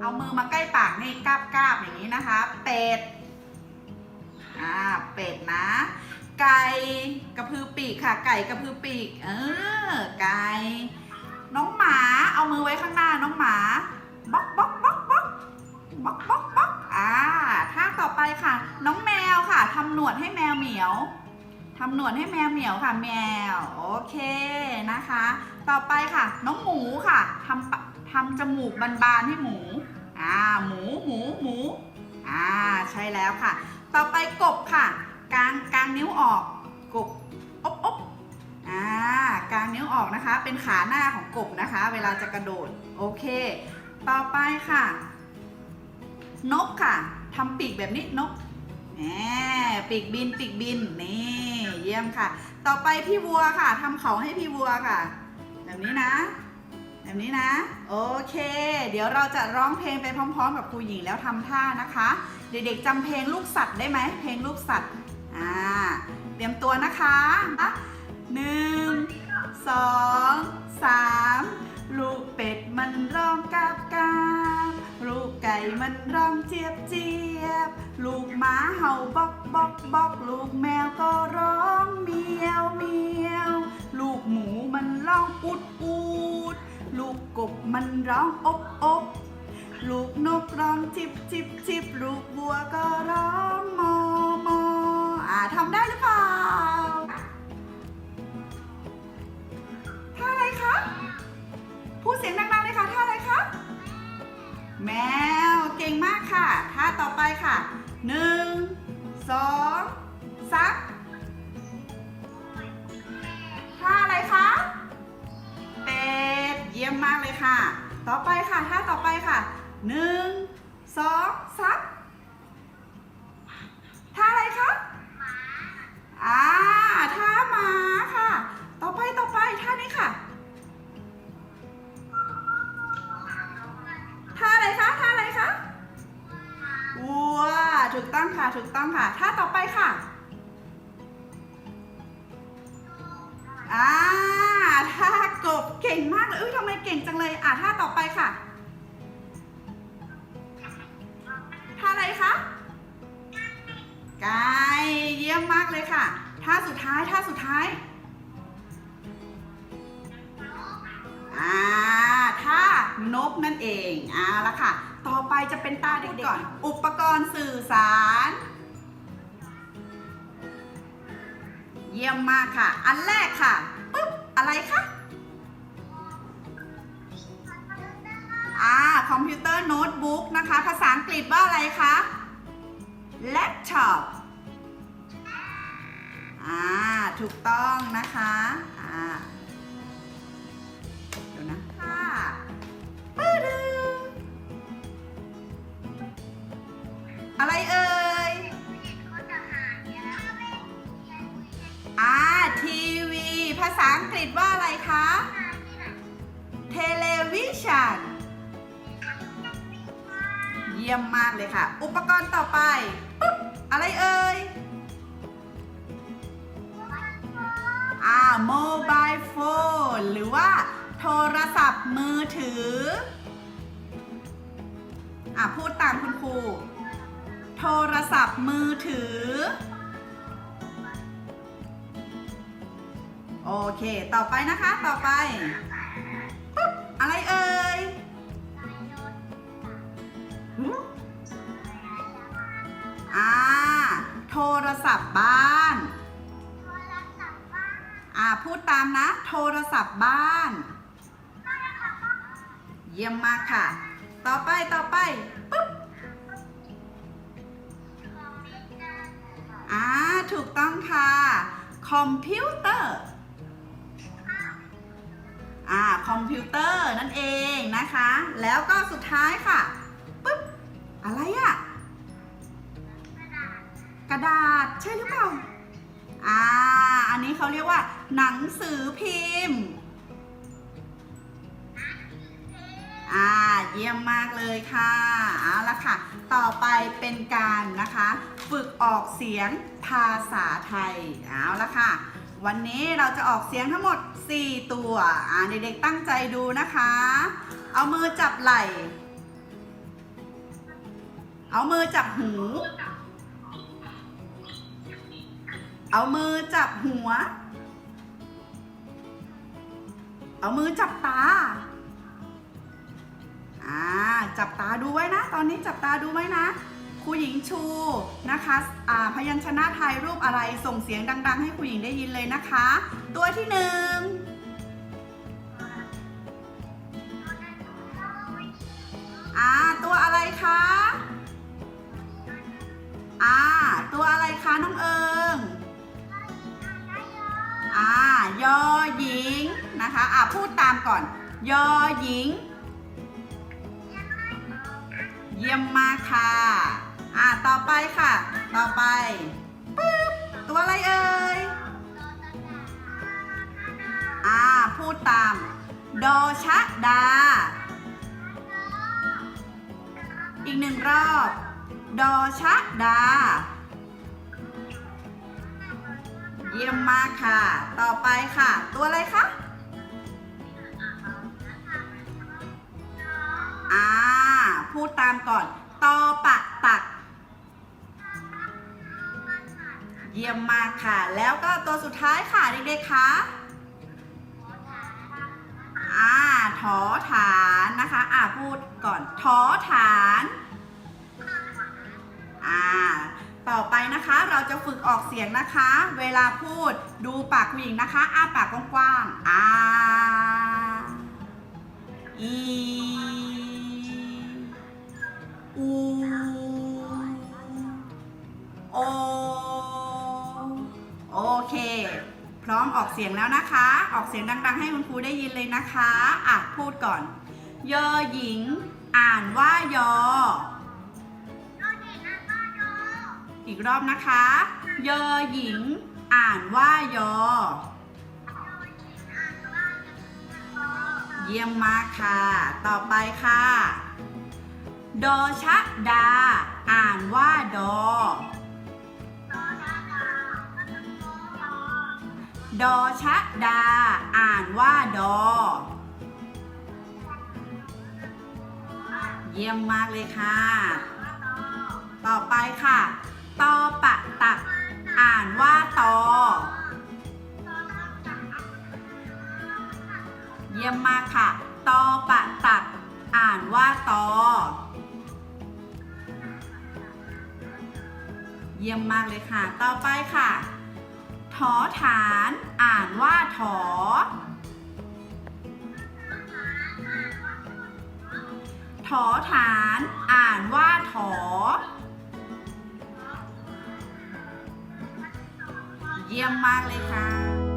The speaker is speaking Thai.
เอามือมาใกล้ปากนี่กาบกาบอย่างนี้นะคะ เป็ด อ่า เป็ดนะ ไก่กระพือปีกค่ะ ไก่กระพือปีก เออ ไก่ น้องหมา เอามือไว้ข้างหน้าน้องหมาบ๊อกบ๊อกบ๊อกบ๊อกบ๊อกบ๊อกบ๊อกอ่าท่าต่อไปค่ะ น้องแมวค่ะทำหนวดให้แมวเหมียวทำหนวดให้แมวเหมียวค่ะ แมว โอเคนะคะ ต่อไปค่ะ น้องหมูค่ะทำ ทำจมูกบานๆให้หมู อ่า หมู หมู หมู อ่า ใช่แล้วค่ะ ต่อไปกบค่ะ กางกางนิ้วออก กบอบอบอ่า กางนิ้วออกนะคะ เป็นขาหน้าของกบนะคะ เวลาจะกระโดด โอเค ต่อไปค่ะ นกค่ะ ทำปีกแบบนี้นกแหมปีกบินปีกบิน นี่ เยี่ยมค่ะ ต่อไปพี่วัวค่ะ ทำเขาให้พี่วัวค่ะ แบบนี้นะ แบบนี้นะ โอเค เดี๋ยวเราจะร้องเพลงไปพร้อม ๆ กับครูหญิงแล้วทำท่านะคะ เด็กๆจำเพลงลูกสัตว์ได้ไหมเพลงลูกสัตว์อ่าเตรียมตัวนะคะหนึ่งสองสามลูกเป็ดมันร้องกาบกาบลูกไก่มันร้องเจี๊ยบเจี๊ยบ ลูกหมาเห่าบอกบอกบอกลูกแมวก็ร้องเมียวเมียว ลูกหมูมันร้องอุดอุด ลูกกบมันร้องอบอบลูกนกร้องจิบจิบจิบลูกบัวก็ร้องมอมออ่าทำได้หรือเปล่าท่าอะไรคะพูดเสียงดังๆเลยค่ะท่าอะไรคะแค่ะ ต่อไปค่ะท่าต่อไปค่ะหนึ่งสองสามท่าอะไรคะอ่าท่าหมาค่ะ ต่อไปต่อไปท่านี้ค่ะท่าอะไรคะท่าอะไรคะวัวถูกต้องค่ะถูกต้องค่ะท่าต่อไปค่ะอ่า ท่ากบเก่งมากเลยเอ้ยทำไมเก่งจังเลยอ่าท่าต่อไปค่ะท่าอะไรคะไก่เยี่ยมมากเลยค่ะท่าสุดท้ายท่าสุดท้ายอ่าท่านกนั่นเองอ่าละค่ะ ต่อไปจะเป็นตาเด็กๆก่อน อุปกรณ์สื่อสาร เยี่ยมมากค่ะ อันแรกค่ะ อะไรคะอ่าคอมพิวเตอร์โน้ตบุ๊กนะคะ ภาษาอังกฤษว่าอะไรคะ laptop อ่า ถูกต้องนะคะ อ่า เดี๋ยวนะค่ะปื้ดึงอะไรเอ่ย ษาอังกฤษว่าอะไรคะเทเลวิชันเยี่ยมมากเลยค่ะ อุปกรณ์ต่อไปปุ๊บอะไรเอ่ย อ่าโมบายโฟนหรือว่าโทรศัพท์มือถือ อ่าพูดตามคุณครู โทรศัพท์มือถือ โอเค ต่อไปนะคะ ต่อไปปุ๊บอะไรเอ่ยหืออ่า โทรศัพท์บ้าน อ่า พูดตามนะ โทรศัพท์บ้าน เยี่ยมมากค่ะ ต่อไป ต่อไปปุ๊บอ่า ถูกต้องค่ะ คอมพิวเตอร์ อ่าคอมพิวเตอร์นั่นเองนะคะ แล้วก็สุดท้ายค่ะปึ๊บอะไรอะกระดาษใช่หรือเปล่าอ่าอันนี้เขาเรียกว่า หนังสือพิมพ์อ่าเยี่ยมมากเลยค่ะเอาละค่ะ ต่อไปเป็นการนะคะ ฝึกออกเสียงภาษาไทยเอาละค่ะ วันนี้เราจะออกเสียงทั้งหมด 4 ตัว อ่าเด็กๆตั้งใจดูนะคะ เอามือจับไหล่ เอามือจับหู เอามือจับหัว เอามือจับตา อ่า จับตาดูไว้นะ ตอนนี้จับตาดูไว้นะ ครูหญิงชูนะคะอ่าพยัญชนะไทยรูปอะไรส่งเสียงดัง ๆ ให้ครูหญิงได้ยินเลยนะคะ ตัวที่หนึ่งอ่าตัวอะไรคะอ่าตัวอะไรคะน้องเอิงอ่ายอหญิงนะคะอ่าพูดตามก่อน ยอหญิง เยี่ยมมากค่ะ อ่าต่อไปค่ะ ต่อไปปึ๊บตัวอะไรเอ่ยอ่าพูดตาม โดชะดา อีกหนึ่งรอบ โดชะดา เยี่ยมมากค่ะ ต่อไปค่ะ ตัวอะไรคะอ่า พูดตามก่อน ตอปะตัก เยี่ยมมากค่ะ แล้วก็ตัวสุดท้ายค่ะเด็กๆคะอ่าถอฐานนะคะ อ่าพูดก่อนถอฐานอ่าต่อไปนะคะเราจะฝึกออกเสียงนะคะ เวลาพูดดูปากผู้หญิงนะคะอ้าปากกว้างๆอาอีอู ออกเสียงแล้วนะคะ ออกเสียงดัง ๆ ให้คุณครูได้ยินเลยนะคะอะพูดก่อน ยอหญิง อ่านว่ายอ อีกรอบนะคะ ยอหญิง อ่านว่ายอ เยี่ยมมากค่ะ ต่อไปค่ะ ดอชะดา อ่านว่าดอ ดอชะดา อ่านว่าดอ เยี่ยมมากเลยค่ะ ต่อไปค่ะ ตอปะตัก อ่านว่าตอ เยี่ยมมากค่ะ ตอปะตัก อ่านว่าตอ เยี่ยมมากเลยค่ะ ต่อไปค่ะ ถอฐานอ่านว่าถอ ถอฐานอ่านว่าถอ เยี่ยมมากเลยค่ะ